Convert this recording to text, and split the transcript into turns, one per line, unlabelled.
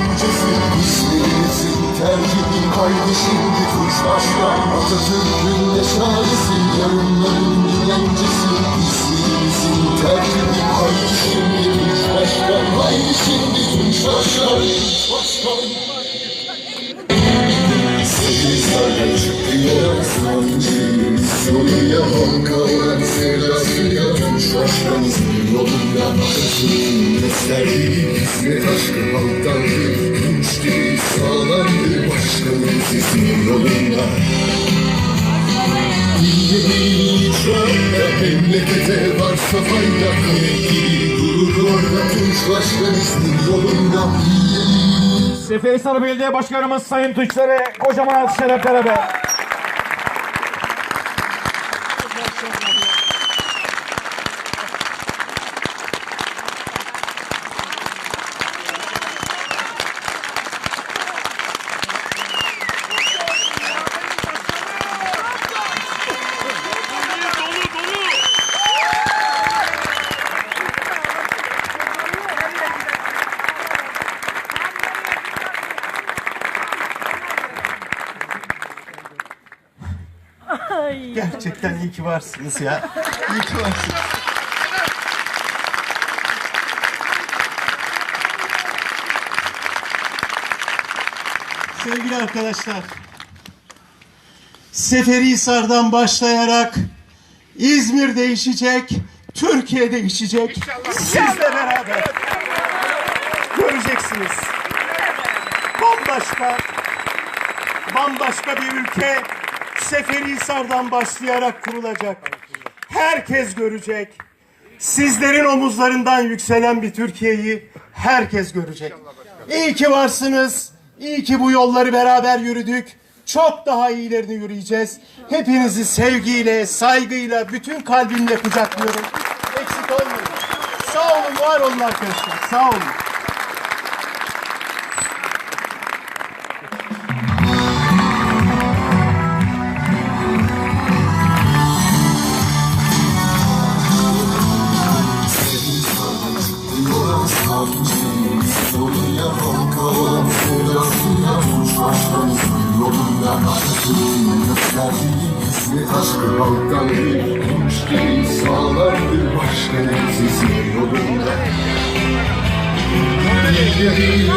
yabancısı İsmimizin tercihi. Haydi şimdi tuş başla Atatürk'ün meşalesi yarınların dilencisi İsmimizin tercihi. Haydi şimdi tuş başla Haydi şimdi tuş başla Başla Seslerden çıktı yasancı Soruya halka olan sevdasıyla Tuş başkanızın yolunda Atatürk'ün mesleği Hizmet aşkı halktan Güçlü sağlandı başkanım sizin yolunda. Yeni çağda memlekete varsa fayda. Emekli durur orada Tunç başkanımızın yolunda.
Seferihisar Belediye Başkanımız Sayın Tunçları kocaman alkışlar hep beraber.
Gerçekten iyi ki varsınız ya. İyi ki varsınız. Sevgili arkadaşlar, Seferihisar'dan başlayarak İzmir değişecek, Türkiye değişecek. Sizle beraber göreceksiniz. Bambaşka, bambaşka bir ülke Seferihisar'dan başlayarak kurulacak. Herkes görecek. Sizlerin omuzlarından yükselen bir Türkiye'yi herkes görecek. İyi ki varsınız. İyi ki bu yolları beraber yürüdük. Çok daha iyilerini yürüyeceğiz. Hepinizi sevgiyle, saygıyla, bütün kalbimle kucaklıyorum. Eksik olmayın. Sağ olun, var olun arkadaşlar. Sağ olun.
Hizmet aşkı halktan bir değil sağlardı başkanım sizin yolunda. İleri